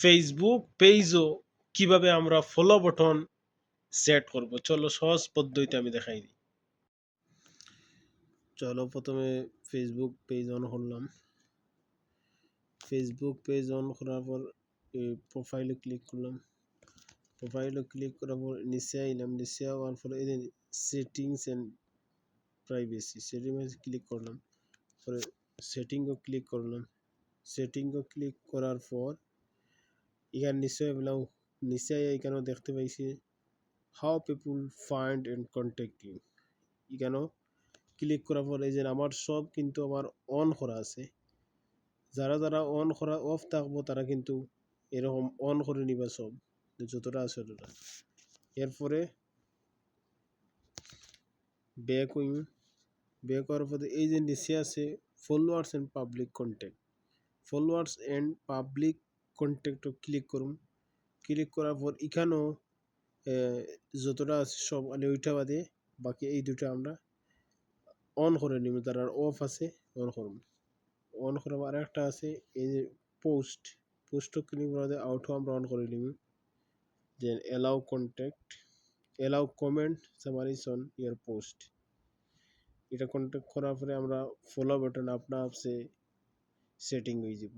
Facebook পেজও কীভাবে আমরা follow button set করব? চলো সহজ পদ্ধতিতে আমি দেখাই দিই। চলো প্রথমে ফেসবুক পেজ অন করলাম। ফেসবুক পেজ অন করার পর প্রোফাইলে ক্লিক করলাম। প্রোফাইলে ক্লিক করার পর নিচে আইলাম। নিচে হওয়ার পরে এই সেটিংস অ্যান্ড প্রাইভেসি সেটিংয়ে ক্লিক করলাম। পরে সেটিংও ক্লিক করলাম। সেটিংও ক্লিক করার পর এখানে নিশ্চয় বললাম নিচে এখানেও দেখতে পাইছি how people find and contact you এখানেও ক্লিক করার পর যে আমার সব কিন্তু আমার অন করা আছে। যারা যারা অন করা অফ থাকব তারা কিন্তু এরকম অন করে নিবা সব যতটা আছে ততটা। এরপরে ব্যাক হইম ব্যাক হওয়ার পরে এই যে নিচে আছে followers and public contact followers and public কন্ট্যাক্টও click করুন। ক্লিক করার পর এখানেও যতটা আছে সব মানে ওইটা বাদে বাকি এই দুটো আমরা অন করে নিব। তারা অফ আছে অন করুন অন করার আর একটা আছে, এই যে পোস্ট পোস্টও ক্লিক করাতে আউটও আমরা অন করে নিব। Then allow contact allow comment summaries on your post এটা কন্ট্যাক্ট করার পরে আমরা ফলো বাটন আপনা আপসে সেটিং হয়ে যাব।